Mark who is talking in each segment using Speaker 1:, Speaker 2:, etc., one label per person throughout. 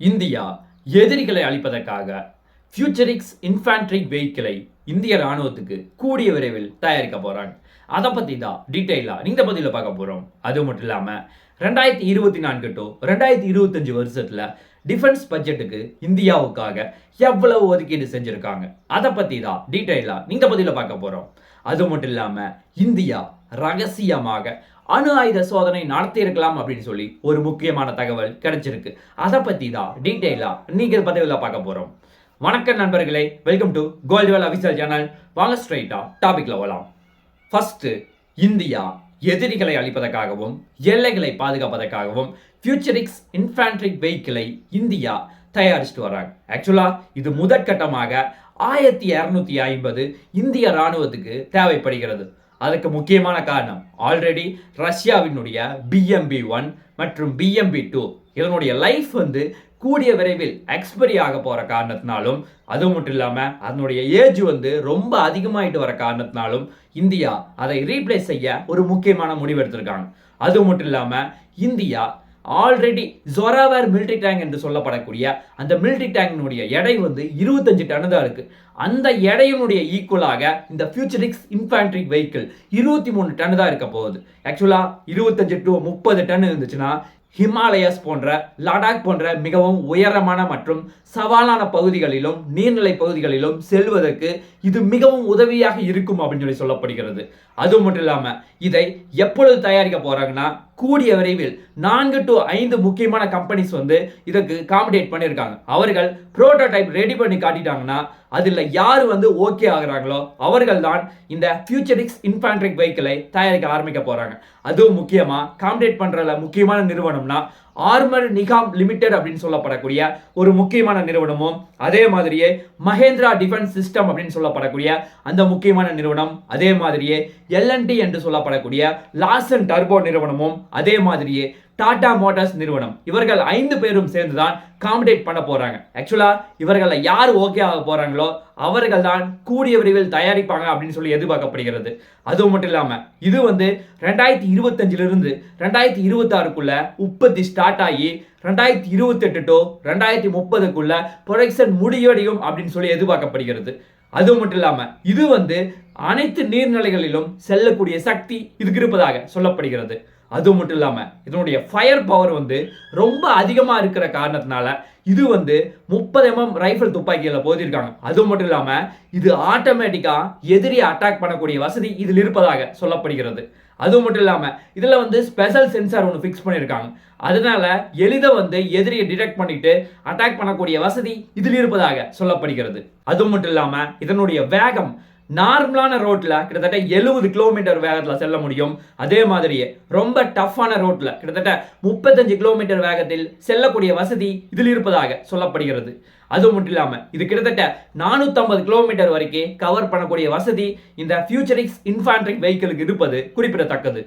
Speaker 1: India எதிரிகளை அழிப்பதற்காக ஃபியூச்சரிக்ஸ் இன்ஃபான்ட்ரிக் வெஹிக்கிளை இந்திய ராணுவத்துக்கு கூடிய விரைவில் தயாரிக்க போகிறாங்க அதை பற்றி தான் டீட்டெயிலாக இந்த பதிவில் பார்க்க போகிறோம் அது மட்டும் இல்லாமல் ரெண்டாயிரத்தி இருபத்தி நான்கு டு ரெண்டாயிரத்தி இருபத்தஞ்சு வருஷத்தில் டிஃபென்ஸ் பட்ஜெட்டுக்கு இந்தியாவுக்காக எவ்வளவு ஒதுக்கீடு செஞ்சுருக்காங்க? அதை பற்றி தான் டீட்டெயிலாக இந்த பதிவில் பார்க்க போகிறோம் அது மட்டும் இல்லாமல் இந்தியா ரகசியமாக அணு ஆயுத சோதனை நடத்தியிருக்கலாம் அப்படின்னு சொல்லி ஒரு முக்கியமான தகவல் கிடைச்சிருக்கு. அதை பற்றி தான் டீட்டெயிலாக நீங்கள் பதவியில் பார்க்க போகிறோம் வணக்கம் நண்பர்களே welcome to Goldwell official channel வாங்க ஸ்ட்ரைட்டாக டாபிக்ல வரலாம் ஃபஸ்ட்டு இந்தியா எதிரிகளை அழிப்பதற்காகவும் எல்லைகளை பாதுகாப்பதற்காகவும் ஃபியூச்சரிக்ஸ் இன்ஃபான்ட்ரிக் வெஹிக்கிளை இந்தியா தயாரிச்சுட்டு வராங்க. ஆக்சுவலா இது முதற்கட்டமாக ஆயிரத்தி இரநூத்தி ஐம்பது இந்திய ராணுவத்துக்கு தேவைப்படுகிறது. அதுக்கு முக்கியமான காரணம் ஆல்ரெடி ரஷ்யாவினுடைய பிஎம்பி ஒன் மற்றும் பிஎம்பி டூ இதனுடைய லைஃப் வந்து கூடிய விரைவில் எக்ஸ்பைரி ஆக போகிற காரணத்தினாலும் அது மட்டும் இல்லாமல் அதனுடைய ஏஜ் வந்து ரொம்ப அதிகமாகிட்டு வர காரணத்தினாலும் இந்தியா அதை ரீப்ளேஸ் செய்ய ஒரு முக்கியமான முடிவு எடுத்திருக்காங்க. அது மட்டும் இல்லாமல் India already Zorawar military tank என்று சொல்லப்படக்கூடிய அந்த மிலிட்ரி டேங்கினுடைய எடை வந்து இருபத்தஞ்சு டன் தான் இருக்கு. அந்த எடையினுடைய ஈக்குவலாக இந்த ஃபியூச்சரிக்ஸ் இன்ஃபேண்ட்ரி வெஹிக்கிள் இருபத்தி மூணு டன் தான் இருக்க போகுது. ஆக்சுவலாக இருபத்தஞ்சு டு முப்பது டன் இருந்துச்சுன்னா ஹிமாலயஸ் போன்ற லடாக் போன்ற மிகவும் உயரமான மற்றும் சவாலான பகுதிகளிலும் நீர்நிலை பகுதிகளிலும் செல்வதற்கு இது மிகவும் உதவியாக இருக்கும் அப்படின்னு சொல்லி சொல்லப்படுகிறது. அது மட்டும் இல்லாமல் இதை எப்பொழுது தயாரிக்க போகிறாங்கன்னா கூடிய விரைவில் நான்கு டு ஐந்து முக்கியமான கம்பெனிஸ் வந்து இதுக்கு காம்படேட் பண்ணியிருக்காங்க. அவர்கள் ப்ரோட்டோடைப் ரெடி பண்ணி காட்டிட்டாங்கன்னா அதில் யார் வந்து ஓகே ஆகுறாங்களோ அவர்கள் தான் இந்த ஃபியூச்சரிக்ஸ் இன்ஃபான்ட்ரிக் வெஹிக்கிளை தயாரிக்க ஆரம்பிக்க போகிறாங்க அதுவும் முக்கியமாக காம்படேட் பண்ணுறதுல முக்கியமான நிறுவனம்னா ஆர்மர் நிகாம் லிமிடெட் அப்படின்னு சொல்லப்படக்கூடிய ஒரு முக்கியமான நிறுவனமும் அதே மாதிரியே மகேந்திரா டிஃபென்ஸ் சிஸ்டம் அப்படின்னு சொல்லப்படக்கூடிய அந்த முக்கியமான நிறுவனம் அதே மாதிரியே எல்என்டி என்று சொல்லப்படக்கூடிய லாசன் டர்போ நிறுவனமும் அதே மாதிரியே டாடா மோட்டார்ஸ் நிறுவனம். இவர்கள் ஐந்து பேரும் சேர்ந்து தான் காம்படேட் பண்ண போறாங்க. ஆக்சுவலா இவர்களை யார் ஓகே ஆக போறாங்களோ அவர்கள் தான் கூடிய விரைவில் தயாரிப்பாங்க அப்படின்னு சொல்லி எதிர்பார்க்கப்படுகிறது. அது மட்டும் இல்லாம இது வந்து ரெண்டாயிரத்தி இருபத்தஞ்சுல இருந்து ரெண்டாயிரத்தி இருபத்தாறுக்குள்ள உற்பத்தி ஸ்டார்ட் ஆகி ரெண்டாயிரத்தி இருபத்தெட்டு டு ரெண்டாயிரத்தி முப்பதுக்குள்ள ப்ரொடக்ஷன் முடிவடையும் அப்படின்னு சொல்லி எதிர்பார்க்கப்படுகிறது. அது மட்டும் இல்லாம இது வந்து அனைத்து நீர்நிலைகளிலும் செல்லக்கூடிய சக்தி இதுக்கு இருப்பதாக சொல்லப்படுகிறது. அது மட்டும் இல்லாமல் இதனுடைய ஃபயர் பவர் வந்து ரொம்ப அதிகமாக இருக்கிற காரணத்தினால இது வந்து முப்பது எம்எம் ரைஃபிள் துப்பாக்கியில் போதிருக்காங்க. அது மட்டும் இல்லாமல் இது ஆட்டோமேட்டிக்காக எதிரியை அட்டாக் பண்ணக்கூடிய வசதி இதில் இருப்பதாக சொல்லப்படுகிறது. அது மட்டும் இல்லாமல் இதில் வந்து ஸ்பெஷல் சென்சார் ஒன்று ஃபிக்ஸ் பண்ணியிருக்காங்க அதனால எளிதை வந்து எதிரியை டிடெக்ட் பண்ணிட்டு அட்டாக் பண்ணக்கூடிய வசதி இதில் இருப்பதாக சொல்லப்படுகிறது. அது மட்டும் இல்லாமல் இதனுடைய வேகம் நார்மலான ரோட்டில் கிட்டத்தட்ட எழுபது கிலோமீட்டர் வேகத்தில் செல்ல முடியும். அதே மாதிரியே ரொம்ப டஃப்பான ரோட்டில் கிட்டத்தட்ட முப்பத்தஞ்சு கிலோமீட்டர் வேகத்தில் செல்லக்கூடிய வசதி இதில் இருப்பதாக சொல்லப்படுகிறது. அது மட்டும் இல்லாமல் இது கிட்டத்தட்ட நானூற்றம்பது கிலோமீட்டர் வரைக்கும் கவர் பண்ணக்கூடிய வசதி இந்த ஃபியூச்சரிக்ஸ் இன்ஃபான்ட்ரிக் வெஹிக்கிளுக்கு இருப்பது குறிப்பிடத்தக்கது.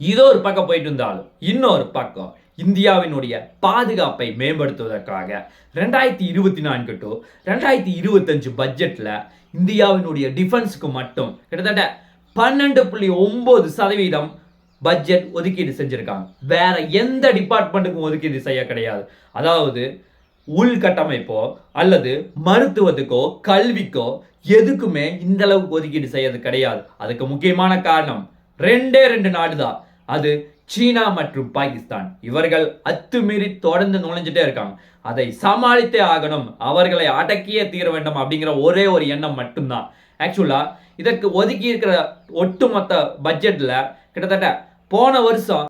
Speaker 1: இதோ ஒரு பக்கம் போயிட்டு இருந்தாலும் இன்னொரு பக்கம் இந்தியாவினுடைய பாதுகாப்பை மேம்படுத்துவதற்காக ரெண்டாயிரத்தி இருபத்தி நான்கு டு ரெண்டாயிரத்தி இருபத்தஞ்சு பட்ஜெட்டில் இந்தியாவினுடைய டிஃபென்ஸுக்கு மட்டும் கிட்டத்தட்ட பன்னெண்டு புள்ளி ஒம்பது சதவீதம் பட்ஜெட் ஒதுக்கீடு செஞ்சுருக்காங்க. வேற எந்த டிபார்ட்மெண்ட்டுக்கும் ஒதுக்கீடு செய்ய கிடையாது. அதாவது உள்கட்டமைப்போ அல்லது மருத்துவத்துக்கோ கல்விக்கோ எதுக்குமே இந்த அளவுக்கு ஒதுக்கீடு செய்யறது கிடையாது. அதுக்கு முக்கியமான காரணம் ரெண்டே ரெண்டு நாடு தான் அது சீனா மற்றும் பாகிஸ்தான். இவர்கள் அத்துமீறி தொடர்ந்து நுழைஞ்சிட்டே இருக்காங்க. அதை சமாளித்தே ஆகணும். அவர்களை அடக்கியே தீர வேண்டும் அப்படிங்கிற ஒரே ஒரு எண்ணம் மட்டும்தான். ஆக்சுவலாக இதற்கு ஒதுக்கி இருக்கிற ஒட்டுமொத்த பட்ஜெட்டில் கிட்டத்தட்ட போன வருஷம்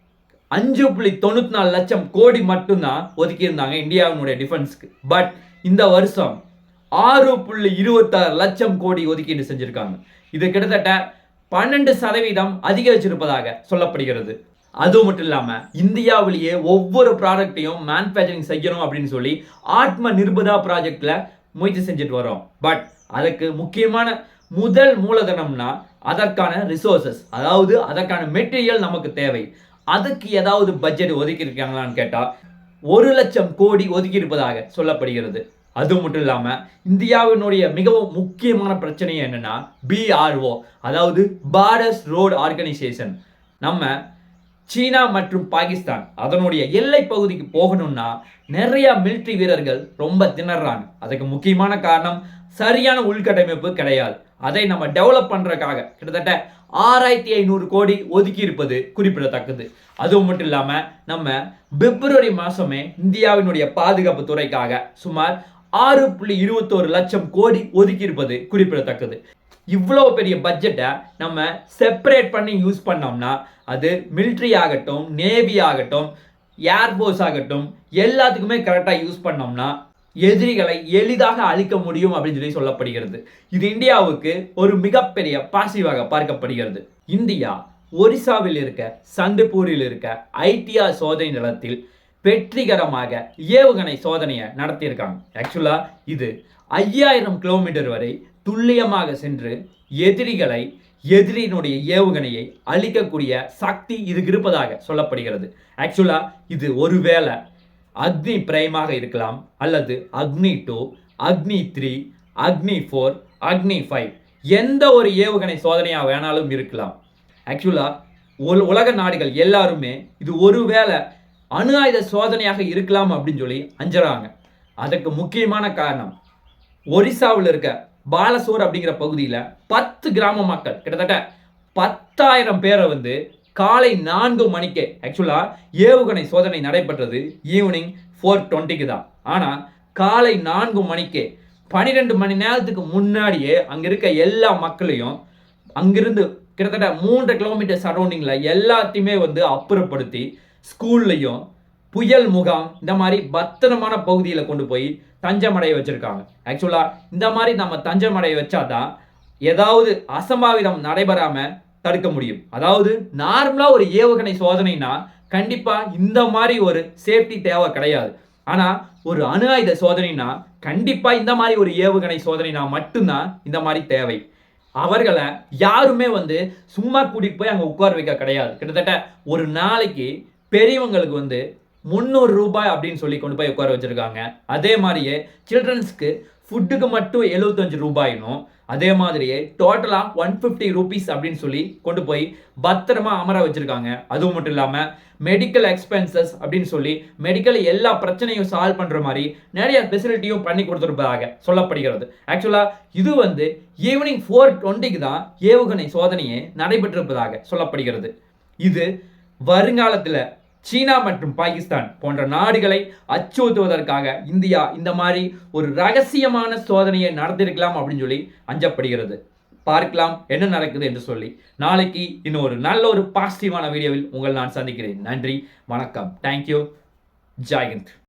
Speaker 1: அஞ்சு புள்ளி தொண்ணூற்றி நாலு லட்சம் கோடி மட்டும்தான் ஒதுக்கியிருந்தாங்க இந்தியாவினுடைய டிஃபென்ஸ்க்கு பட் இந்த வருஷம் ஆறு புள்ளி இருபத்தாறு லட்சம் கோடி ஒதுக்கீடு செஞ்சுருக்காங்க. இது கிட்டத்தட்ட பன்னெண்டு சதவீதம் அதிகரிச்சிருப்பதாக சொல்லப்படுகிறது. அது மட்டும் இல்லாம இந்தியாவிலேயே ஒவ்வொரு ப்ராடக்ட்டையும் மேனுஃபேக்சரிங் செய்யணும் அப்படின்னு சொல்லி ஆத்ம நிர்பதா ப்ராஜெக்ட்ல முயற்சி செஞ்சுட்டு வரோம் பட் அதுக்கு முக்கியமான முதல் மூலதனம்னா அதற்கான ரிசோர்சஸ் அதாவது அதற்கான மெட்டீரியல் நமக்கு தேவை. அதுக்கு ஏதாவது பட்ஜெட் ஒதுக்கி இருக்காங்களான்னு ஒரு லட்சம் கோடி ஒதுக்கி இருப்பதாக சொல்லப்படுகிறது. அது மட்டும் இல்லாமல் இந்தியாவினுடைய மிகவும் முக்கியமான பிரச்சனை என்னன்னா பிஆர்ஓ அதாவது பாரஸ் ரோடு ஆர்கனைசேஷன் நம்ம சீனா மற்றும் பாகிஸ்தான் அதனுடைய எல்லை பகுதிக்கு போகணும்னா நிறைய மிலிட்ரி வீரர்கள் ரொம்ப திணறாங்க. அதுக்கு முக்கியமான காரணம் சரியான உள்கட்டமைப்பு கிடையாது. அதை நம்ம டெவலப் பண்ணுறக்காக கிட்டத்தட்ட ஆறாயிரத்தி ஐநூறு கோடி ஒதுக்கி இருப்பது குறிப்பிடத்தக்கது. அதுவும் மட்டும் இல்லாமல் நம்ம பிப்ரவரி மாதமே இந்தியாவினுடைய பாதுகாப்பு துறைக்காக சுமார் ஆறு புள்ளி இருபத்தோரு லட்சம் கோடி ஒதுக்கி இருப்பது குறிப்பிடத்தக்கது. இவ்வளோ பெரிய பட்ஜெட்டை நம்ம செப்பரேட் பண்ணி யூஸ் பண்ணோம்னா அது மிலிட்ரி ஆகட்டும் நேவி ஆகட்டும் ஏர்ஃபோர்ஸ் ஆகட்டும் எல்லாத்துக்குமே கரெக்டாக யூஸ் பண்ணோம்னா எதிரிகளை எளிதாக அழிக்க முடியும் அப்படின்னு சொல்லி சொல்லப்படுகிறது. இது இந்தியாவுக்கு ஒரு மிகப்பெரிய பாசிவாக பார்க்கப்படுகிறது. இந்தியா ஒரிசாவில் இருக்க சந்திப்பூரில் இருக்க ஐடிஆர் சோதனை நிலத்தில் வெற்றிகரமாக ஏவுகணை சோதனையை நடத்தியிருக்காங்க. ஆக்சுவலாக இது ஐயாயிரம் கிலோமீட்டர் வரை துல்லியமாக சென்று எதிரிகளை எதிரியினுடைய ஏவுகணையை அழிக்கக்கூடிய சக்தி இதுக்கு இருப்பதாக சொல்லப்படுகிறது. ஆக்சுவலா இது ஒருவேளை அக்னி பிரைமாக இருக்கலாம் அல்லது அக்னி டூ அக்னி த்ரீ அக்னி ஃபோர் அக்னி ஃபைவ் எந்த ஒரு ஏவுகணை சோதனையாக வேணாலும் இருக்கலாம். ஆக்சுவலாக உலக நாடுகள் எல்லாருமே இது ஒருவேளை அணு ஆயுத சோதனையாக இருக்கலாம் அப்படின்னு சொல்லி அஞ்சுறாங்க. அதுக்கு முக்கியமான காரணம் ஒரிசாவில் இருக்க பாலசோர் அப்படிங்கிற பகுதியில் பத்து கிராம மக்கள் கிட்டத்தட்ட பத்தாயிரம் பேரை வந்து காலை நான்கு மணிக்கு ஆக்சுவலாக ஏவுகணை சோதனை நடைபெற்றது ஈவினிங் ஃபோர் டுவெண்ட்டிக்கு தான். ஆனால் காலை நான்கு மணிக்கு பன்னிரெண்டு மணி நேரத்துக்கு முன்னாடியே அங்கே இருக்க எல்லா மக்களையும் அங்கிருந்து கிட்டத்தட்ட மூன்று கிலோமீட்டர் சரௌண்டிங்கில் எல்லாத்தையுமே வந்து அப்புறப்படுத்தி ஸ்கூல்லையும் புயல் முகாம் இந்த மாதிரி பத்திரமான பகுதியில் கொண்டு போய் தஞ்சமடைய வச்சுருக்காங்க. ஆக்சுவலாக இந்த மாதிரி நம்ம தஞ்சமடைய வச்சாதான் ஏதாவது அசம்பாவிதம் நடைபெறாமல் தடுக்க முடியும். அதாவது நார்மலாக ஒரு ஏவுகணை சோதனைனா கண்டிப்பாக இந்த மாதிரி ஒரு சேஃப்டி தேவை கிடையாது. ஆனால் ஒரு அணு ஆயுத சோதனைனா கண்டிப்பாக இந்த மாதிரி ஒரு ஏவுகணை சோதனைனா மட்டும்தான் இந்த மாதிரி தேவை. அவர்களை யாருமே வந்து சும்மா கூட்டிகிட்டு போய் அங்கே உட்கார வைக்க கிடையாது. கிட்டத்தட்ட ஒரு நாளைக்கு பெரியவங்களுக்கு வந்து முந்நூறு ரூபாய் அப்படின்னு சொல்லி கொண்டு போய் உட்கார வச்சுருக்காங்க. அதே மாதிரியே சில்ட்ரன்ஸ்க்கு ஃபுட்டுக்கு மட்டும் எழுபத்தஞ்சு ரூபாயினும் அதே மாதிரியே டோட்டலாக ஒன் ஃபிஃப்டி ருபீஸ் அப்படின்னு சொல்லி கொண்டு போய் பத்திரமா அமர வச்சுருக்காங்க. அதுவும் மட்டும் இல்லாமல் மெடிக்கல் எக்ஸ்பென்சஸ் அப்படின்னு சொல்லி மெடிக்கல் எல்லா பிரச்சனையும் சால்வ் பண்ணுற மாதிரி நிறைய ஃபெசிலிட்டியும் பண்ணி கொடுத்துருப்பதாக சொல்லப்படுகிறது. ஆக்சுவலாக இது வந்து ஈவினிங் ஃபோர் டுவெண்ட்டிக்கு தான் ஏவுகணை சோதனையே நடைபெற்றிருப்பதாக சொல்லப்படுகிறது. இது வருங்காலத்தில் சீனா மற்றும் பாகிஸ்தான் போன்ற நாடுகளை அச்சுறுத்துவதற்காக இந்தியா இந்த மாதிரி ஒரு ரகசியமான சோதனையை நடந்திருக்கலாம் அப்படின்னு சொல்லி அஞ்சப்படுகிறது. பார்க்கலாம் என்ன நடக்குது என்று சொல்லி. நாளைக்கு இன்னொரு நல்ல ஒரு பாசிட்டிவான வீடியோவில் உங்கள் நான் சந்திக்கிறேன். நன்றி வணக்கம். தேங்க்யூ ஜாயந்த்